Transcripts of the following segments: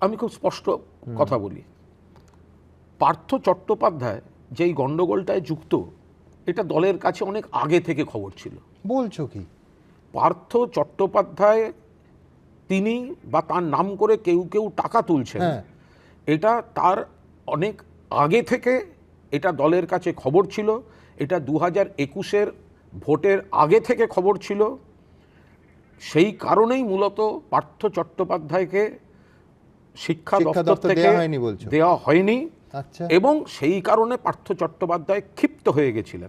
আমি খুব স্পষ্ট কথা বলি। পার্থ চট্টোপাধ্যায় যেই গণ্ডগোলটায় যুক্ত এটা দলের কাছে অনেক আগে থেকে খবর ছিল। বলছো কি? পার্থ চট্টোপাধ্যায় তিনি বা তার নাম করে কেউ কেউ টাকা তুলছেন। হ্যাঁ। এটা তার অনেক আগে থেকে এটা দলের কাছে খবর ছিল। এটা দু হাজার একুশের ভোটের আগে থেকে খবর ছিল। সেই কারণেই মূলত পার্থ চট্টোপাধ্যায়কে শিক্ষা দপ্তর থেকে? দেওয়া হয়নি। আচ্ছা। এবং সেই কারণে পার্থ চট্টোপাধ্যায় ক্ষিপ্ত হয়ে গেছিলেন।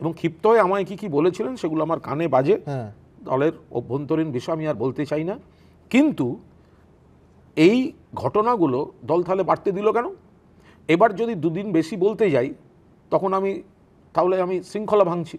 এবং ক্ষিপ্ত হয়ে আমায় কি কি বলেছিলেন সেগুলো আমার কানে বাজে। হ্যাঁ। দলের অভ্যন্তরীণ বিষয় আমি আর বলতে চাই না। কিন্তু এই ঘটনাগুলো দল তাহলে বাড়তে দিল কেন? এবার যদি দুদিন বেশি বলতে যাই তখন আমি তাহলে আমি শৃঙ্খলা ভাঙছি।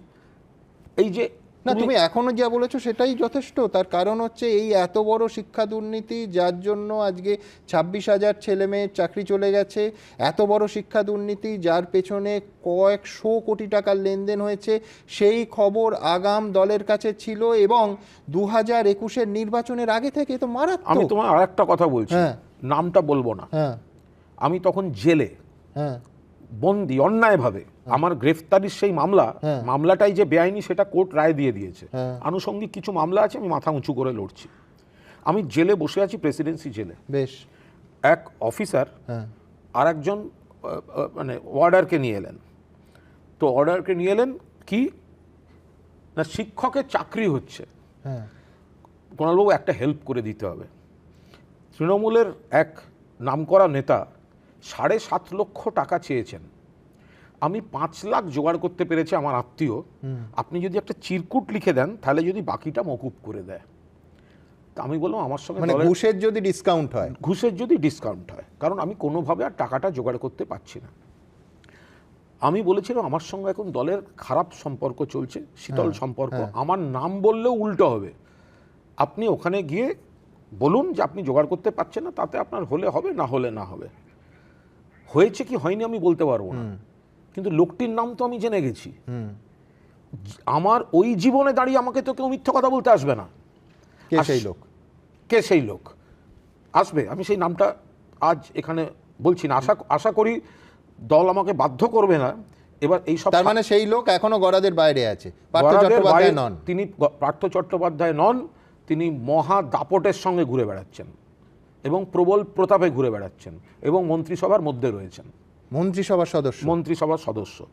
এই যে না তুমি এখনও যা বলেছ সেটাই যথেষ্ট। তার কারণ হচ্ছে এই এত বড় শিক্ষা দুর্নীতি যার জন্য আজকে ছাব্বিশ হাজার ছেলে মেয়ের চাকরি চলে গেছে এত বড় শিক্ষা দুর্নীতি যার পেছনে কয়েকশো কোটি টাকার লেনদেন হয়েছে সেই খবর আগাম দলের কাছে ছিল এবং দু হাজার একুশের নির্বাচনের আগে থেকে তো আমি মারাত্মক। তোমার আর একটা কথা বলছি। হ্যাঁ। নামটা বলব না। হ্যাঁ। আমি তখন জেলে হ্যাঁ। বন্দি অন্যায়ভাবে। আমার গ্রেফতারির সেই মামলা হ্যাঁ। মামলাটাই যে বেআইনি সেটা কোর্ট রায় দিয়ে দিয়েছে। হ্যাঁ। আনুষঙ্গিক কিছু মামলা আছে আমি মাথা উঁচু করে লড়ছি। আমি জেলে বসে আছি প্রেসিডেন্সি জেলে। বেশ। এক অফিসার হ্যাঁ। আর একজন মানে অর্ডারকে নিয়ে এলেন। তো অর্ডারকে নিয়ে এলেন কি? না শিক্ষকের চাকরি হচ্ছে। হ্যাঁ। কুণালবাবু একটা হেল্প করে দিতে হবে। তৃণমূলের এক নামকরা নেতা সাড়ে সাত লক্ষ টাকা চেয়েছেন। আমি পাঁচ লাখ জোগাড় করতে পেরেছি আমার আত্মীয়। আপনি যদি একটা চিরকুট লিখে দেন তাহলে যদি বাকিটা মকুব করে দেয়। তা আমি বললাম আমার সঙ্গে মানে ঘুষের যদি ডিসকাউন্ট হয়। ঘুষের যদি ডিসকাউন্ট হয় কারণ আমি কোনোভাবে আর টাকাটা জোগাড় করতে পারছি না। আমি বলেছিলাম আমার সঙ্গে এখন দলের খারাপ সম্পর্ক চলছে শীতল সম্পর্ক। আমার নাম বললেও উল্টো হবে। আপনি ওখানে গিয়ে বলুন যে আপনি জোগাড় করতে পারছেন না তাতে আপনার হলে হবে না হলে না হবে। হয়েছে কি হয়নি আমি বলতে পারব না। কিন্তু লোকটির নাম তো আমি জেনে গেছি। আমার ওই জীবনে দাঁড়িয়ে আমাকে তো কেউ মিথ্যা কথা বলতে আসবে না। কে সেই লোক? কে সেই লোক? আসবে আমি সেই নামটা আজ এখানে বলছি না। আশা আশা করি দল আমাকে বাধ্য করবে না। এবার এই সব তার মানে সেই লোক এখনও গড়াদের বাইরে আছে। পার্থ চট্টোপাধ্যায় নন। তিনি পার্থ চট্টোপাধ্যায় নন তিনি মহা দাপটের সঙ্গে ঘুরে বেড়াচ্ছেন। এবং প্রবল প্রতাপে ঘুরে বেড়াচ্ছেন এবং মন্ত্রিসভার মধ্যে রয়েছেন। মন্ত্রিসভার সদস্য। মন্ত্রিসভার সদস্য।